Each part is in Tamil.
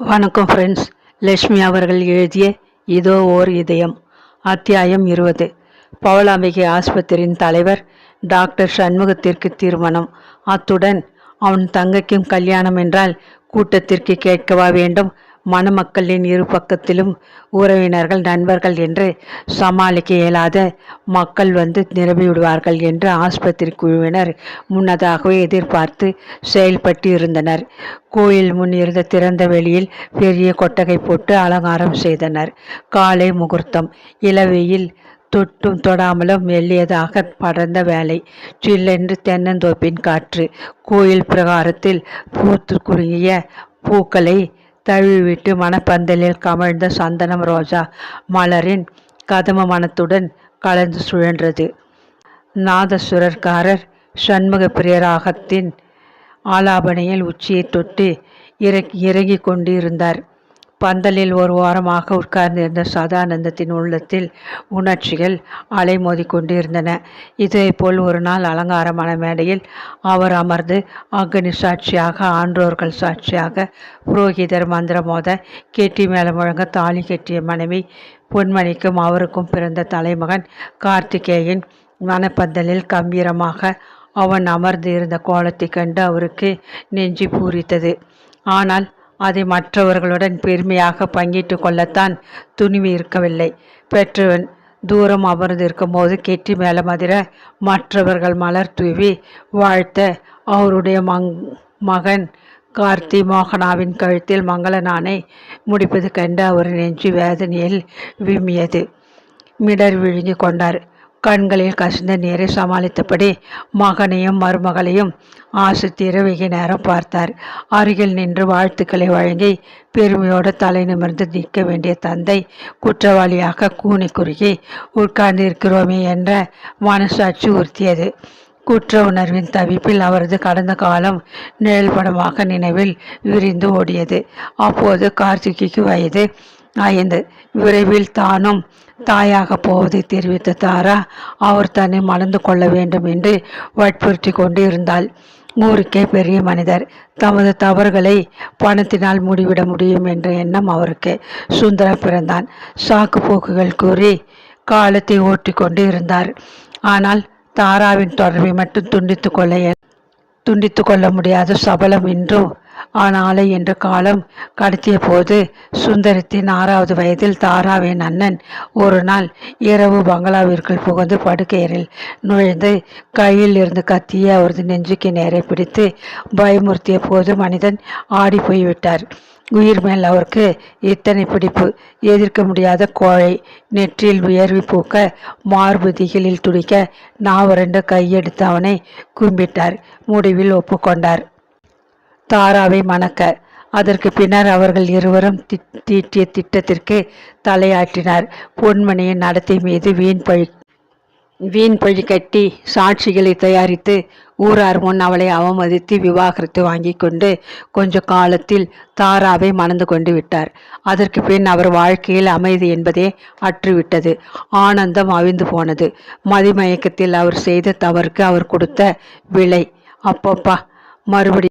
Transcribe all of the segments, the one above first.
வணக்கம் ஃப்ரெண்ட்ஸ் லட்சுமி அவர்கள் எழுதிய இதோ ஓர் இதயம். அத்தியாயம் இருபது. பவளாம்பிகை ஆஸ்பத்திரியின் தலைவர் டாக்டர் சண்முகத்திற்கு தீர்மானம் அத்துடன் அவன் தங்கைக்கும் கல்யாணம் என்றால் கூட்டத்திற்கு கேட்கவா வேண்டும்? மணமக்களின் இரு பக்கத்திலும் உறவினர்கள் நண்பர்கள் என்று சமாளிக்க இயலாத மக்கள் வந்து நிரம்பிவிடுவார்கள் என்று ஆஸ்பத்திரி குழுவினர் முன்னதாகவே எதிர்பார்த்து செயல்பட்டு இருந்தனர். கோயில் முன் இருந்த திறந்த வெளியில் பெரிய கொட்டகை போட்டு அலங்காரம் செய்தனர். காலை முகூர்த்தம். இளவெயில் தொட்டும் தொடாமலும் மெல்லியதாக படர்ந்த வேலை. சில்லென்று தென்னந்தோப்பின் காற்று. கோயில் பிரகாரத்தில் பூத்து குறுகிய பூக்களை தழுவிவிட்டு மணப்பந்தலில் கமழ்ந்த சந்தனம் ரோஜா மலரின் கதம மனத்துடன் கலந்து சுழன்றது. நாதசுரர்காரர் சண்முக பிரியராகத்தின் ஆலாபனையில் உச்சியை தொட்டு இறங்கி இறங்கி கொண்டிருந்தார். பந்தலில் ஒரு ஓரமாக உட்கார்ந்திருந்த சதானந்தத்தின் உள்ளத்தில் உணர்ச்சிகள் அலைமோதி கொண்டிருந்தன இதேபோல் ஒரு நாள் அலங்காரமான மேடையில் அவர் அமர்ந்து அக்னி சாட்சியாக ஆன்றோர்கள் சாட்சியாக புரோகிதர் மந்திரமோத கெட்டி மேல முழங்க தாலி கட்டிய மனைவி பொன்மணிக்கும் அவருக்கும் பிறந்த தலைமகன் கார்த்திகேயன் மனப்பந்தலில் கம்பீரமாக அவன் அமர்ந்து இருந்த கோலத்தை கண்டு அவருக்கு நெஞ்சி பூரித்தது. ஆனால் அதை மற்றவர்களுடன் பெருமையாக பங்கிட்டு கொள்ளத்தான் துணிவு இருக்கவில்லை. பெற்றவன் தூரம் அமர்ந்திருக்கும் போது கெட்டி மேலே மதிர மற்றவர்கள் மலர் தூவி வாழ்த்த அவருடைய மங் மகன் கார்த்தி மோகனாவின் கழுத்தில் மங்கள நானை முடிப்பது கண்டு அவர் நெஞ்சு வேதனையில் விம்மியது. மிடர் விழுங்கி கொண்டார். கண்களில் கசிந்த நீரை சமாளித்தபடி மகனையும் மருமகளையும் ஆசித்தீர வெகு நேரம் பார்த்தார். அருகில் நின்று வாழ்த்துக்களை வழங்கி பெருமையோடு தலை நிமிர்ந்து நிற்க வேண்டிய தந்தை குற்றவாளியாக கூனி குறுகி உட்கார்ந்திருக்கிறோமே என்ற மனசாட்சி உறுத்தியது. குற்ற உணர்வின் தவிப்பில் அவரது கடந்த காலம் நிழல்படமாக நினைவில் விரிந்து ஓடியது. அப்போது கார்த்திகைக்கு வயது ஐந்து விரைவில் தானும் தாயாக போவதை தெரிவித்த தாரா அவர் தன்னை மணந்து கொள்ள வேண்டும் என்று வற்புறுத்தி கொண்டு இருந்தாள் ஊருக்கே பெரிய மனிதர். தமது தவறுகளை பணத்தினால் மூடிவிட முடியும் என்ற எண்ணம் அவருக்கு சுந்தர பிறந்தான். சாக்கு போக்குகள் கூறி காலத்தை ஓட்டி கொண்டு இருந்தார் ஆனால் தாராவின் தொடர்பை மட்டும் துண்டித்து கொள்ள துண்டித்து கொள்ள முடியாத சபலம் இன்றும் ஆனாலை என்று காலம் கடத்திய போது சுந்தரத்தின் ஆறாவது வயதில் தாராவின் அண்ணன் ஒரு நாள் இரவு பங்களாவிற்குள் புகுந்து படுக்கையரில் நுழைந்து கையில் இருந்து கத்திய அவரது நெஞ்சுக்கு நேரே பிடித்து பயமுறுத்திய போது மனிதன் ஆடி போய்விட்டார். உயிர் மேல் அவருக்கு இத்தனை பிடிப்பு எதிர்க்க முடியாத கோழை நெற்றியில் உயர்வி பூக்க மார்பு திகிலில் துடிக்க நாவரண்டு கையெடுத்து அவனை கும்பிட்டார். முடிவில் ஒப்புக்கொண்டார். தாராவை மணக்க. அதற்கு பின்னர் அவர்கள் இருவரும் தீட்டிய திட்டத்திற்கு தலையாட்டினார். பொன்மணியின் நடத்தை மீது வீண் பழி வீண் பழி கட்டி சாட்சிகளை தயாரித்து ஊரார் முன் அவளை அவமதித்து விவாகரத்து வாங்கி கொண்டு கொஞ்ச காலத்தில் தாராவை மணந்து கொண்டு விட்டார். அதற்கு பின் அவர் வாழ்க்கையில் அமைதி என்பதே அற்றுவிட்டது. ஆனந்தம் அவிந்து போனது. மதிமயக்கத்தில் அவர் செய்த தவறுக்கு அவர் கொடுத்த விலை அப்பப்பா மறுபடி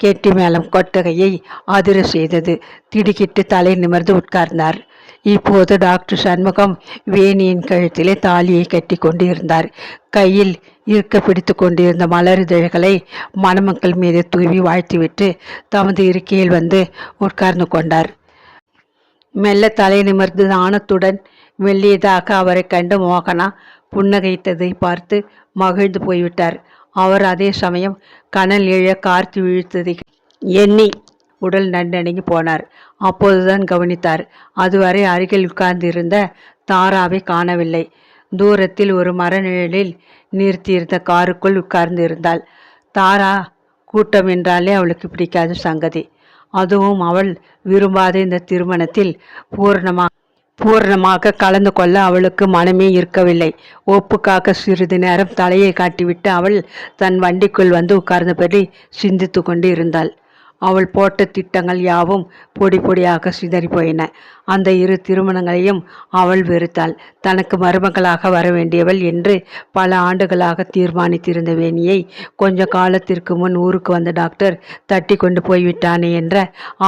கெட்டி மேளம் கொட்டகையை அதிர செய்தது. திடுக்கிட்டு தலை நிமிர்ந்து உட்கார்ந்தார். இப்போது டாக்டர் சண்முகம் வேணியின் கழுத்திலே தாலியை கட்டி கொண்டிருந்தார். கையில் இருக்க பிடித்து கொண்டிருந்த மலரிதழ்களை மணமக்கள் மீது தூவி வாழ்த்திவிட்டு தமது இருக்கையில் வந்து உட்கார்ந்து கொண்டார். மெல்ல தலை நிமிர்ந்து நாணத்துடன் மெல்லியதாக அவரை கண்டு மோகனா புன்னகைத்ததை பார்த்து மகிழ்ந்து போய்விட்டார். அவர் அதே சமயம் கனல் இழ கார்த்தி வீழ்த்ததை எண்ணி உடல் நன்னடங்கி போனார். அப்போதுதான் கவனித்தார். அதுவரை அருகில் உட்கார்ந்திருந்த தாராவை காணவில்லை. தூரத்தில் ஒரு மரநிழலில் நிறுத்தியிருந்த காருக்குள் உட்கார்ந்திருந்தாள். தாரா கூட்டம் என்றாலே அவளுக்கு பிடிக்காத சங்கதி. அதுவும் அவள் விரும்பாத இந்த திருமணத்தில் பூர்ணமாக பூர்ணமாக கலந்து கொள்ள அவளுக்கு மனமே இருக்கவில்லை. ஒப்புக்காக சிறிது நேரம் தலையை காட்டிவிட்டு அவள் தன் வண்டிக்குள் வந்து உட்கார்ந்தபடி சிந்தித்து கொண்டு இருந்தாள் அவள் போட்ட திட்டங்கள் யாவும் பொடி பொடியாக சிதறி போயின அந்த இரு திருமணங்களையும் அவள் வெறுத்தாள். தனக்கு மருமகளாக வர வேண்டியவள் என்று பல ஆண்டுகளாக தீர்மானித்திருந்த வேணியை கொஞ்ச காலத்திற்கு முன் ஊருக்கு வந்த டாக்டர் தட்டி கொண்டு போய்விட்டானே என்ற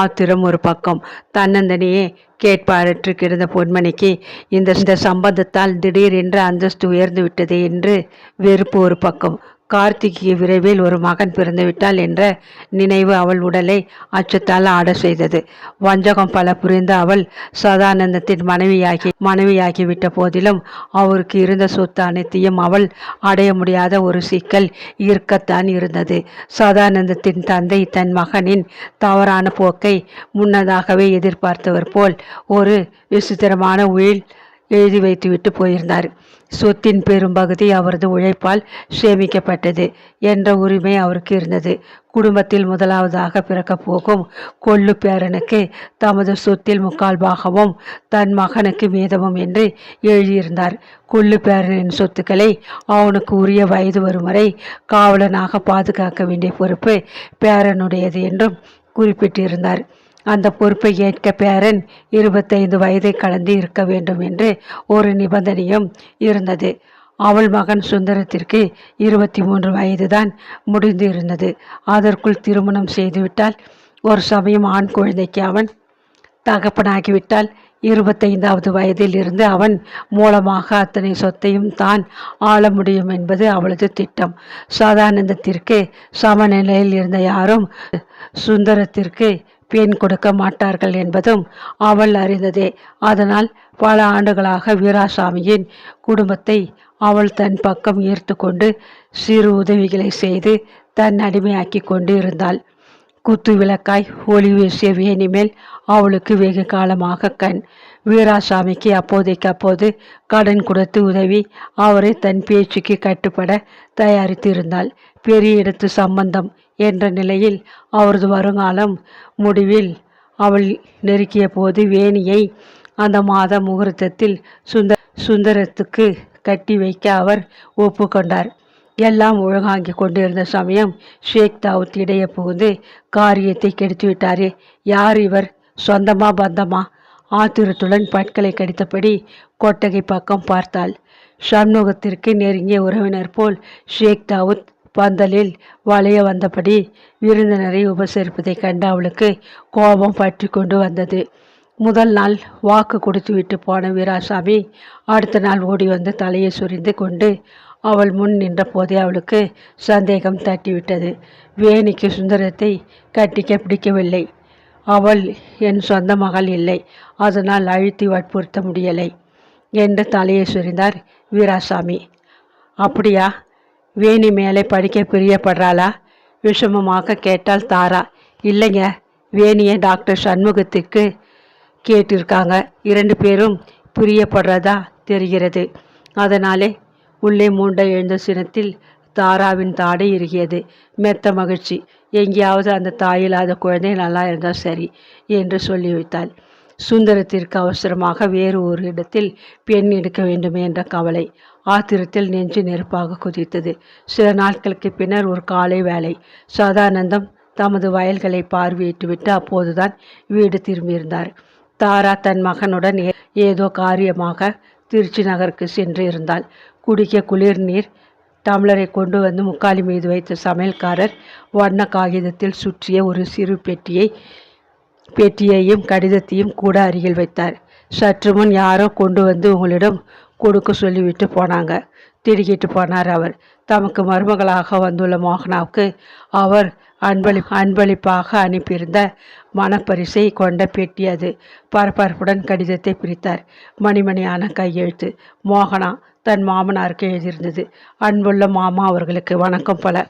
ஆத்திரம் ஒரு பக்கம். தன்னந்தனியே கேட்பாரற்று கிடந்த பொன்மணிக்கு இந்த இந்த சம்பந்தத்தால் திடீரென்று அந்தஸ்து உயர்ந்து விட்டதே என்று வெறுப்பு ஒரு பக்கம். கார்த்திக்கு விரைவில் ஒரு மகன் பிறந்துவிட்டாள் என்ற நினைவு அவள் உடலை அச்சத்தால் ஆட செய்தது. வஞ்சகம் பல புரிந்த அவள் சதானந்தத்தின் மனைவியாகி மனைவியாகிவிட்ட போதிலும் அவருக்கு இருந்த சொத்து அனைத்தையும் அவள் அடைய முடியாத ஒரு சிக்கல் இருக்கத்தான் இருந்தது. சதானந்தத்தின் தந்தை தன் மகனின் தவறான போக்கை முன்னதாகவே எதிர்பார்த்தவர் போல் ஒரு விசித்திரமான உயில் எழுதி வைத்துவிட்டு போயிருந்தார். சொத்தின் பெரும்பகுதி அவரது உழைப்பால் சேமிக்கப்பட்டது என்ற உரிமை அவருக்கு இருந்தது. குடும்பத்தில் முதலாவதாக பிறக்கப் போகும் கொள்ளு பேரனுக்கு தமது சொத்தில் முக்கால் பாகமும் தன் மகனுக்கு மீதமும் என்று எழுதியிருந்தார். கொள்ளு பேரனின் சொத்துக்களை அவனுக்கு உரிய வயது வரும் வரை காவலனாக பாதுகாக்க வேண்டிய பொறுப்பு பேரனுடையது என்றும் குறிப்பிட்டிருந்தார். அந்த பொறுப்பை ஏற்க பேரன் இருபத்தைந்து வயதை கடந்து இருக்க வேண்டும் என்று ஒரு நிபந்தனையும் இருந்தது. அவள் மகன் சுந்தரத்திற்கு இருபத்தி மூன்று வயதுதான் முடிந்து இருந்தது அதற்குள் திருமணம் செய்துவிட்டால் ஒரு சமயம் ஆண் குழந்தைக்கு அவன் தகப்பனாகிவிட்டால் இருபத்தைந்தாவது வயதில் இருந்து அவன் மூலமாக அத்தனை சொத்தையும் தான் ஆள முடியும் என்பது அவளது திட்டம். சதானந்தத்திற்கு சமநிலையில் இருந்த யாரும் சுந்தரத்திற்கு பெண் கொடுக்க மாட்டார்கள் என்பதும் அவள் அறிந்ததே. அதனால் பல ஆண்டுகளாக வீராசாமியின் குடும்பத்தை அவள் தன் பக்கம் ஈர்த்து கொண்டு சிறு உதவிகளை செய்து தன் அடிமையாக்கி கொண்டு இருந்தாள் குத்து விளக்காய் ஒளி வீசிய வேணி மேல் அவளுக்கு வெகு காலமாக கண். வீராசாமிக்கு அப்போதைக்கு அப்போது கடன் கொடுத்து உதவி அவரை தன் பேச்சுக்கு கட்டுப்பட தயாரித்து இருந்தாள் பெரிய இடத்து சம்பந்தம் என்ற நிலையில் அவரது வருங்காலம் முடிவில் அவள் நெருக்கிய போது வேணியை அந்த மாத முகூர்த்தத்தில் சுந்த சுந்தரத்துக்கு கட்டி வைக்க அவர் ஒப்புக்கொண்டார். எல்லாம் ஒழுங்காங்கி கொண்டிருந்த சமயம் ஷேக் தாவூத் இடையே புகுந்து காரியத்தை கெடுத்து விட்டாரே யார் இவர்? சொந்தமா பந்தமா? ஆத்திரத்துடன் பட்களை கடித்தபடி கொட்டகை பக்கம் பார்த்தாள். சண்முகத்திற்கு நெருங்கிய உறவினர் போல் ஷேக் தாவூத் பந்தலில் வளைய வந்தபடி விருந்தினரை உபசரிப்பதை கண்டு அவளுக்கு கோபம் பற்றி கொண்டு வந்தது. முதல் நாள் வாக்கு கொடுத்து விட்டு போன வீராசாமி அடுத்த நாள் ஓடி வந்து தலையை சுரிந்து கொண்டு அவள் முன் நின்ற போதே அவளுக்கு சந்தேகம் தட்டிவிட்டது. வேணிக்கு சுந்தரத்தை கட்டிக்க பிடிக்கவில்லை. அவள் என் சொந்த மகள் இல்லை. அதனால் அழுத்தி வற்புறுத்த முடியலை என்று தலையை சுரிந்தார் வீராசாமி. அப்படியா? வேணி மேலே படிக்க பிரியப்படுறாளா? விஷமமாக கேட்டால் தாரா. இல்லைங்க. வேணியை டாக்டர் சண்முகத்துக்கு கேட்டிருக்காங்க. இரண்டு பேரும் பிரியப்படுறதா தெரிகிறது. அதனாலே உள்ளே மூண்ட எழுந்த சினத்தில் தாராவின் தாடை இறுகியது. மெத்த மகிழ்ச்சி. எங்கேயாவது அந்த தாயில்லாத குழந்தை நல்லா இருந்தால் சரி என்று சொல்லி வைத்தாள். சுந்தரத்திற்கு அவசரமாக வேறு ஒரு இடத்தில் பெண் எடுக்க வேண்டுமே என்ற கவலை ஆத்திரத்தில் நெஞ்சு நெருப்பாக குதித்தது. சில நாட்களுக்கு பின்னர் ஒரு காலை வேலை சதானந்தம் தமது வயல்களை பார்வையிட்டுவிட்டு அப்போதுதான் வீடு திரும்பியிருந்தார். தாரா தன் மகனுடன் ஏதோ காரியமாக திருச்சி நகருக்கு சென்று இருந்தால் குடிக்க குளிர் நீர் டம்ளரை கொண்டு வந்து முக்காலி மீது வைத்த சமையல்காரர் வண்ண காகிதத்தில் சுற்றிய ஒரு சிறு பெட்டியை பெட்டியையும் கடிதத்தையும் கூட அருகில் வைத்தார். சற்று முன் யாரோ கொண்டு வந்து உங்களிடம் கொடுக்க சொல்லிவிட்டு போனாங்க. திடுக்கிட்டு போனார் அவர். தமக்கு மருமகளாக வந்துள்ள மோகனாவுக்கு அவர் அன்பளி அன்பளிப்பாக அனுப்பியிருந்த மனப்பரிசை கொண்ட பெட்டி அது. பரபரப்புடன் கடிதத்தை பிரித்தார். மணிமணியான கையெழுத்து. மோகனா தன் மாமனாருக்கு எழுதியிருந்தது. அன்புள்ள மாமா அவர்களுக்கு வணக்கம் பல.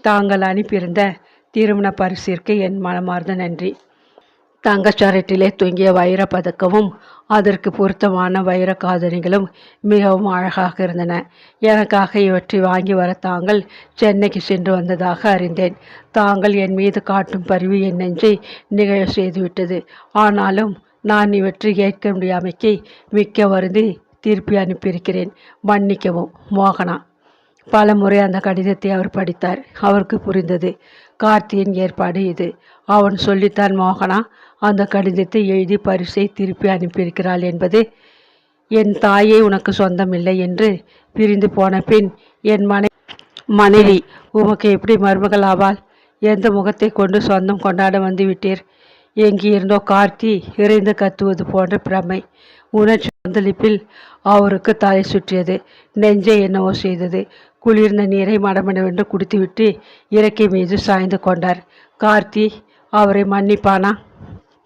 தாங்கள் அனுப்பியிருந்த திருமண பரிசிற்கு என் மனமார்ந்த நன்றி. தங்கச்சரட்டிலே தொங்கிய வைர பதக்கமும் அதற்கு பொருத்தமான வைர காதணிகளும் மிகவும் அழகாக இருந்தன. எனக்காக இவற்றை வாங்கி வர தாங்கள் சென்னைக்கு சென்று வந்ததாக அறிந்தேன். தாங்கள் என் மீது காட்டும் பரிவு என் நெஞ்சை நிகழ செய்துவிட்டது. ஆனாலும் நான் இவற்றை ஏற்க முடியாமைக்கு மிக்க வருந்தி திருப்பி அனுப்பியிருக்கிறேன். மன்னிக்கவும் மோகனா. பல முறை அந்த கடிதத்தை அவர் படித்தார். அவருக்கு புரிந்தது. கார்த்தியின் ஏற்பாடு இது. அவன் சொல்லித்தான் மோகனா அந்த கடிதத்தை எழுதி பரிசை திருப்பி அனுப்பியிருக்கிறாள் என்பது என் தாயே உனக்கு சொந்தமில்லை என்று பிரிந்து போன பின் என் மனை மனைவி உமக்கு எப்படி மருமகள் ஆவாள்? எந்த முகத்தை கொண்டு சொந்தம் கொண்டாட வந்து விட்டீர்? எங்கிருந்தோ கார்த்தி இறைந்து கத்துவது போன்ற பிரமை. உணர்ச்சி கொந்தளிப்பில் அவருக்கு தலை சுற்றியது. நெஞ்சை என்னவோ செய்தது. குளிர்ந்த நீரை மடமடவென்று குடித்துவிட்டு இறக்கை மீது சாய்ந்து கொண்டார். கார்த்தி அவரை மன்னிப்பானா?